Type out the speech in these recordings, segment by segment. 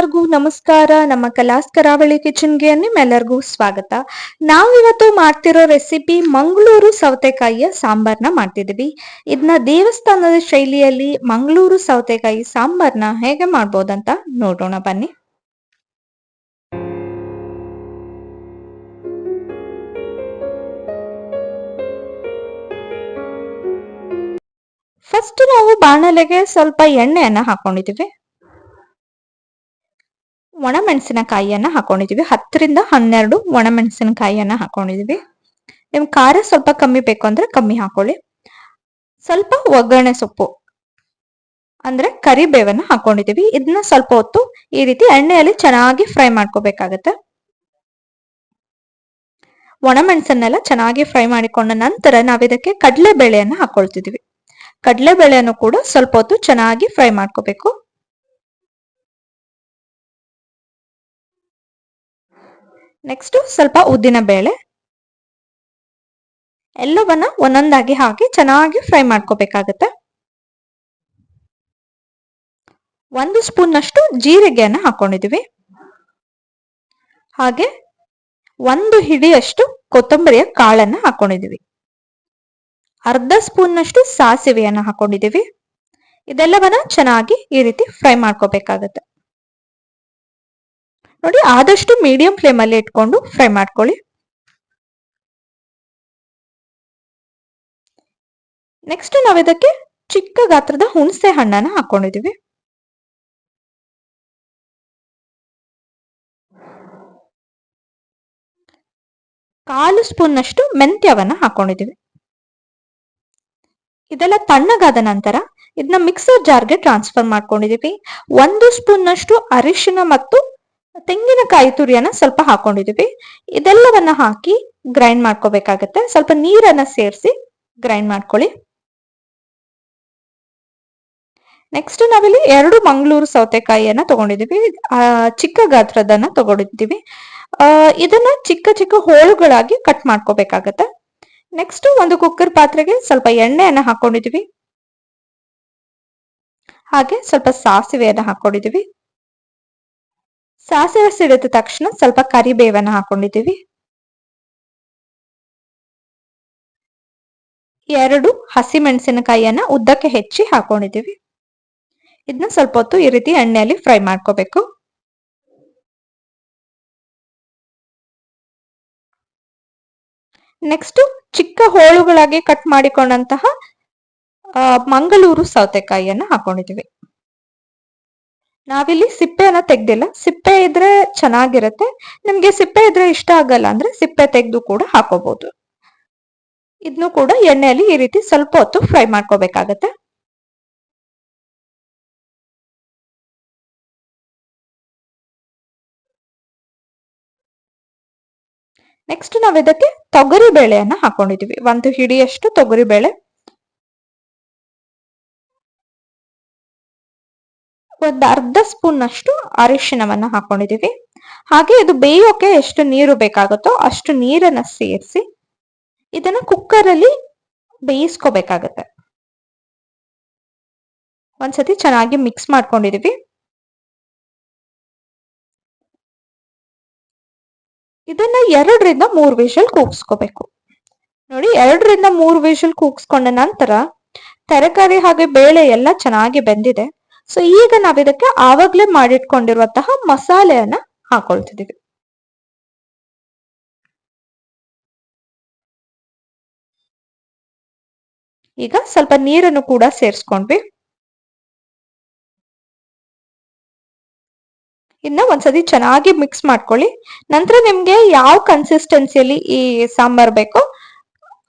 ಎಲ್ಲರಿಗೂ ನಮಸ್ಕಾರ. ನಮ್ಮ ಕಲಾಸ್ ಕರಾವಳಿ ಕಿಚನ್ಗೆ ನಿಮ್ಮೆಲ್ಲರಿಗೂ ಸ್ವಾಗತ. ನಾವಿವತ್ತು ಮಾಡ್ತಿರೋ ರೆಸಿಪಿ ಮಂಗಳೂರು ಸೌತೆಕಾಯಿಯ ಸಾಂಬಾರ್ನ ಮಾಡ್ತಿದೀವಿ ಇದನ್ನ ದೇವಸ್ಥಾನದ ಶೈಲಿಯಲ್ಲಿ ಮಂಗಳೂರು ಸೌತೆಕಾಯಿ ಸಾಂಬಾರ್ನ ಹೇಗೆ ಮಾಡ್ಬೋದಂತ ನೋಡೋಣ ಬನ್ನಿ. ಫಸ್ಟ್ ನಾವು ಬಾಣಲೆಗೆ ಸ್ವಲ್ಪ ಎಣ್ಣೆಯನ್ನ ಹಾಕೊಂಡಿದೀವಿ ಒಣಮೆಣಸಿನಕಾಯಿಯನ್ನ ಹಾಕೊಂಡಿದೀವಿ. ಹತ್ತರಿಂದ ಹನ್ನೆರಡು ಒಣಮೆಣಸಿನಕಾಯಿಯನ್ನು ಹಾಕೊಂಡಿದ್ದೀವಿ ನಿಮ್ ಖಾರ ಸ್ವಲ್ಪ ಕಮ್ಮಿ ಬೇಕು ಅಂದ್ರೆ ಕಮ್ಮಿ ಹಾಕೊಳ್ಳಿ. ಸ್ವಲ್ಪ ಒಗ್ಗರಣೆ ಸೊಪ್ಪು ಅಂದ್ರೆ ಕರಿಬೇವನ್ನ ಹಾಕೊಂಡಿದ್ದೀವಿ ಇದನ್ನ ಸ್ವಲ್ಪ ಹೊತ್ತು ಈ ರೀತಿ ಎಣ್ಣೆಯಲ್ಲಿ ಚೆನ್ನಾಗಿ ಫ್ರೈ ಮಾಡ್ಕೋಬೇಕಾಗತ್ತೆ. ಒಣಮೆಣಸನ್ನೆಲ್ಲ ಚೆನ್ನಾಗಿ ಫ್ರೈ ಮಾಡಿಕೊಂಡ ನಂತರ ನಾವ್ ಇದಕ್ಕೆ ಕಡಲೆ ಬೇಳೆಯನ್ನ ಹಾಕೊಳ್ತಿದೀವಿ. ಕಡಲೆ ಬೇಳೆಯನ್ನು ಕೂಡ ಸ್ವಲ್ಪ ಹೊತ್ತು ಚೆನ್ನಾಗಿ ಫ್ರೈ ಮಾಡ್ಕೋಬೇಕು. ನೆಕ್ಸ್ಟ್ ಸ್ವಲ್ಪ ಉದ್ದಿನ ಬೇಳೆ. ಎಲ್ಲವನ್ನ ಒಂದೊಂದಾಗಿ ಹಾಕಿ ಚೆನ್ನಾಗಿ ಫ್ರೈ ಮಾಡ್ಕೋಬೇಕಾಗತ್ತೆ. ಒಂದು ಸ್ಪೂನ್ ಜೀರಿಗೆಯನ್ನು ಜೀರಿಗೆಯನ್ನ ಹಾಕೊಂಡಿದೀವಿ. ಹಾಗೆ ಒಂದು ಹಿಡಿಯಷ್ಟು ಕೊತ್ತಂಬರಿಯ ಕಾಳನ್ನ ಹಾಕೊಂಡಿದೀವಿ. ಅರ್ಧ ಸ್ಪೂನ್ ಸಾಸಿವೆಯನ್ನು ಸಾಸಿವೆಯನ್ನ ಹಾಕೊಂಡಿದೀವಿ. ಇದೆಲ್ಲವನ್ನ ಚೆನ್ನಾಗಿ ಈ ರೀತಿ ಫ್ರೈ ಮಾಡ್ಕೋಬೇಕಾಗತ್ತೆ. ನೋಡಿ, ಆದಷ್ಟು ಮೀಡಿಯಂ ಫ್ಲೇಮ್ ಅಲ್ಲಿ ಇಟ್ಕೊಂಡು ಫ್ರೈ ಮಾಡ್ಕೊಳ್ಳಿ. ನೆಕ್ಸ್ಟ್ ನಾವು ಇದಕ್ಕೆ ಚಿಕ್ಕ ಗಾತ್ರದ ಹುಣಸೆ ಹಣ್ಣನ್ನ ಹಾಕೊಂಡಿದೀವಿ ಕಾಲು ಸ್ಪೂನ್ ನಷ್ಟು ಮೆಂತ್ಯವನ್ನ ಹಾಕೊಂಡಿದೀವಿ ಇದೆಲ್ಲ ತಣ್ಣಗಾದ ನಂತರ ಇದನ್ನ ಮಿಕ್ಸರ್ ಜಾರ್ಗೆ ಟ್ರಾನ್ಸ್ಫರ್ ಮಾಡ್ಕೊಂಡಿದೀವಿ ಒಂದು ಸ್ಪೂನ್ ನಷ್ಟು ಅರಿಶಿನ ಮತ್ತು ತೆಂಗಿನಕಾಯಿ ತುರಿಯನ್ನ ಸ್ವಲ್ಪ ಹಾಕೊಂಡಿದೀವಿ ಇದೆಲ್ಲವನ್ನ ಹಾಕಿ ಗ್ರೈಂಡ್ ಮಾಡ್ಕೋಬೇಕಾಗತ್ತೆ. ಸ್ವಲ್ಪ ನೀರನ್ನ ಸೇರಿಸಿ ಗ್ರೈಂಡ್ ಮಾಡ್ಕೊಳ್ಳಿ. ನೆಕ್ಸ್ಟ್ ನಾವಿಲ್ಲಿ ಎರಡು ಮಂಗಳೂರು ಸೌತೆಕಾಯಿಯನ್ನ ತಗೊಂಡಿದೀವಿ ಚಿಕ್ಕ ಗಾತ್ರದನ್ನ ತಗೊಂಡಿದ್ದೀವಿ. ಇದನ್ನ ಚಿಕ್ಕ ಚಿಕ್ಕ ಹೋಳುಗಳಾಗಿ ಕಟ್ ಮಾಡ್ಕೋಬೇಕಾಗತ್ತೆ. ನೆಕ್ಸ್ಟ್ ಒಂದು ಕುಕ್ಕರ್ ಪಾತ್ರೆಗೆ ಸ್ವಲ್ಪ ಎಣ್ಣೆಯನ್ನ ಹಾಕೊಂಡಿದೀವಿ ಹಾಗೆ ಸ್ವಲ್ಪ ಸಾಸಿವೆಯನ್ನ ಹಾಕೊಂಡಿದೀವಿ ಸಾಸಿವೆ ಸಿಡಿದ ತಕ್ಷಣ ಸ್ವಲ್ಪ ಕರಿಬೇವನ್ನ ಹಾಕೊಂಡಿದ್ದೀವಿ. ಎರಡು ಹಸಿ ಮೆಣಸಿನಕಾಯಿಯನ್ನ ಉದ್ದಕ್ಕೆ ಹೆಚ್ಚಿ ಹಾಕೊಂಡಿದ್ದೀವಿ. ಇದನ್ನ ಸ್ವಲ್ಪ ಹೊತ್ತು ಈ ರೀತಿ ಎಣ್ಣೆಯಲ್ಲಿ ಫ್ರೈ ಮಾಡ್ಕೋಬೇಕು. ನೆಕ್ಸ್ಟ್ ಚಿಕ್ಕ ಹೋಳುಗಳಾಗಿ ಕಟ್ ಮಾಡಿಕೊಂಡಂತಹ ಮಂಗಳೂರು ಸೌತೆಕಾಯಿಯನ್ನ ಹಾಕೊಂಡಿದೀವಿ ನಾವಿಲ್ಲಿ ಸಿಪ್ಪೆನ ತೆಗ್ದಿಲ್ಲ. ಸಿಪ್ಪೆ ಇದ್ರೆ ಚೆನ್ನಾಗಿರುತ್ತೆ. ನಿಮ್ಗೆ ಸಿಪ್ಪೆ ಇದ್ರೆ ಇಷ್ಟ ಆಗಲ್ಲ ಅಂದ್ರೆ ಸಿಪ್ಪೆ ತೆಗೆದು ಕೂಡ ಹಾಕೋಬಹುದು ಇದನ್ನು ಕೂಡ ಎಣ್ಣೆಯಲ್ಲಿ ಈ ರೀತಿ ಸ್ವಲ್ಪ ಹೊತ್ತು ಫ್ರೈ ಮಾಡ್ಕೋಬೇಕಾಗತ್ತೆ. ನೆಕ್ಸ್ಟ್ ನಾವ್ ಇದಕ್ಕೆ ತೊಗರಿ ಬೇಳೆಯನ್ನ ಹಾಕೊಂಡಿದೀವಿ. ಒಂದು ಹಿಡಿಯಷ್ಟು ತೊಗರಿ ಬೇಳೆ ಒಂದು ಅರ್ಧ ಸ್ಪೂನ್ ಅಷ್ಟು ಅರಿಶಿನವನ್ನ ಹಾಕೊಂಡಿದೀವಿ ಹಾಗೆ ಇದು ಬೇಯೋಕೆ ಎಷ್ಟು ನೀರು ಬೇಕಾಗುತ್ತೋ ಅಷ್ಟು ನೀರನ್ನ ಸೇರಿಸಿ ಇದನ್ನ ಕುಕ್ಕರ್ ಅಲ್ಲಿ ಬೇಯಿಸ್ಕೋಬೇಕಾಗತ್ತೆ. ಒಂದ್ಸತಿ ಚೆನ್ನಾಗಿ ಮಿಕ್ಸ್ ಮಾಡ್ಕೊಂಡಿದೀವಿ ಇದನ್ನ ಎರಡರಿಂದ ಮೂರು ವಿಷಲ್ ಕೂಗಿಸ್ಕೋಬೇಕು. ನೋಡಿ, ಎರಡರಿಂದ ಮೂರು ವಿಷಲ್ ಕೂಗಿಸ್ಕೊಂಡ ನಂತರ ತರಕಾರಿ ಹಾಗೆ ಬೇಳೆ ಎಲ್ಲ ಚೆನ್ನಾಗಿ ಬೆಂದಿದೆ. ಸೊ ಈಗ ನಾವಿದಕ್ಕೆ ಆವಾಗಲೇ ಮಾಡಿಟ್ಕೊಂಡಿರುವಂತಹ ಮಸಾಲೆಯನ್ನ ಹಾಕೊಳ್ತಿದ್ದೀವಿ. ಈಗ ಸ್ವಲ್ಪ ನೀರನ್ನು ಕೂಡ ಸೇರಿಸ್ಕೊಂಡ್ವಿ. ಇನ್ನ ಒಂದ್ಸತಿ ಚೆನ್ನಾಗಿ ಮಿಕ್ಸ್ ಮಾಡ್ಕೊಳ್ಳಿ. ನಂತರ ನಿಮ್ಗೆ ಯಾವ ಕನ್ಸಿಸ್ಟೆನ್ಸಿಯಲ್ಲಿ ಈ ಸಾಂಬಾರ್ ಬೇಕೋ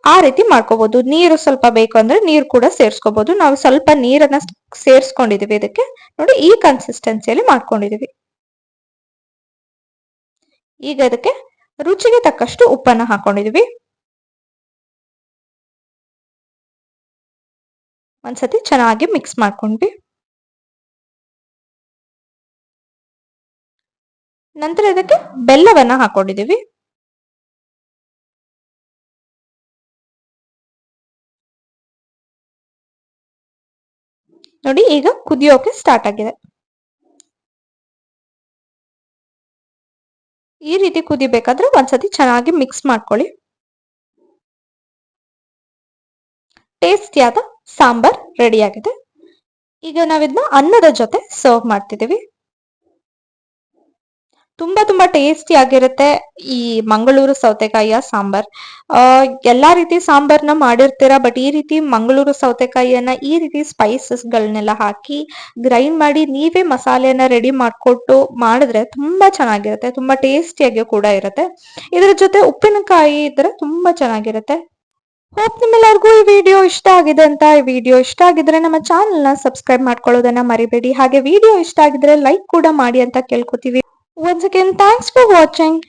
ಆ ರೀತಿ ಮಾಡ್ಕೋಬಹುದು ನೀರು ಸ್ವಲ್ಪ ಬೇಕು ಅಂದ್ರೆ ನೀರು ಕೂಡ ಸೇರ್ಸ್ಕೋಬಹುದು ನಾವು ಸ್ವಲ್ಪ ನೀರನ್ನ ಸೇರ್ಸ್ಕೊಂಡಿದೀವಿ ಇದಕ್ಕೆ. ನೋಡಿ, ಈ ಕನ್ಸಿಸ್ಟೆನ್ಸಿಯಲ್ಲಿ ಮಾಡ್ಕೊಂಡಿದೀವಿ ಈಗ ಇದಕ್ಕೆ ರುಚಿಗೆ ತಕ್ಕಷ್ಟು ಉಪ್ಪನ್ನ ಹಾಕೊಂಡಿದೀವಿ ಒಂದ್ಸತಿ ಚೆನ್ನಾಗಿ ಮಿಕ್ಸ್ ಮಾಡ್ಕೊಂಡ್ವಿ. ನಂತರ ಇದಕ್ಕೆ ಬೆಲ್ಲವನ್ನ ಹಾಕೊಂಡಿದೀವಿ ನೋಡಿ, ಈಗ ಕುದಿಯೋಕೆ ಸ್ಟಾರ್ಟ್ ಆಗಿದೆ. ಈ ರೀತಿ ಕುದಿಬೇಕಾದ್ರೆ ಒಂದ್ಸತಿ ಚೆನ್ನಾಗಿ ಮಿಕ್ಸ್ ಮಾಡ್ಕೊಳ್ಳಿ. ಟೇಸ್ಟಿಯಾದ ಸಾಂಬಾರ್ ರೆಡಿ ಆಗಿದೆ. ಈಗ ನಾವಿದನ್ನ ಅನ್ನದ ಜೊತೆ ಸರ್ವ್ ಮಾಡ್ತಿದ್ದೀವಿ. ತುಂಬಾ ತುಂಬಾ ಟೇಸ್ಟಿ ಆಗಿರುತ್ತೆ ಈ ಮಂಗಳೂರು ಸೌತೆಕಾಯಿಯ ಸಾಂಬಾರ್. ಎಲ್ಲಾ ರೀತಿ ಸಾಂಬಾರ್ನ ಮಾಡಿರ್ತೀರಾ ಬಟ್ ಈ ರೀತಿ ಮಂಗಳೂರು ಸೌತೆಕಾಯಿಯನ್ನ ಈ ರೀತಿ ಸ್ಪೈಸಸ್ ಗಳನ್ನೆಲ್ಲ ಹಾಕಿ ಗ್ರೈಂಡ್ ಮಾಡಿ ನೀವೇ ಮಸಾಲೆಯನ್ನ ರೆಡಿ ಮಾಡ್ಕೊಟ್ಟು ಮಾಡಿದ್ರೆ ತುಂಬಾ ಚೆನ್ನಾಗಿರುತ್ತೆ, ತುಂಬಾ ಟೇಸ್ಟಿಯಾಗಿ ಕೂಡ ಇರುತ್ತೆ. ಇದ್ರ ಜೊತೆ ಉಪ್ಪಿನಕಾಯಿ ಇದ್ರೆ ತುಂಬಾ ಚೆನ್ನಾಗಿರುತ್ತೆ. ಹೋಪ್ ನಿಮ್ಮೆಲ್ಲರಿಗೂ ಈ ವಿಡಿಯೋ ಇಷ್ಟ ಆಗಿದೆ ಅಂತ ಈ ವಿಡಿಯೋ ಇಷ್ಟ ಆಗಿದ್ರೆ ನಮ್ಮ ಚಾನೆಲ್ನ ಸಬ್ಸ್ಕ್ರೈಬ್ ಮಾಡ್ಕೊಳ್ಳೋದನ್ನ ಮರಿಬೇಡಿ. ಹಾಗೆ ವಿಡಿಯೋ ಇಷ್ಟ ಆಗಿದ್ರೆ ಲೈಕ್ ಕೂಡ ಮಾಡಿ ಅಂತ ಕೇಳ್ಕೊತೀವಿ. Once again, thanks for watching.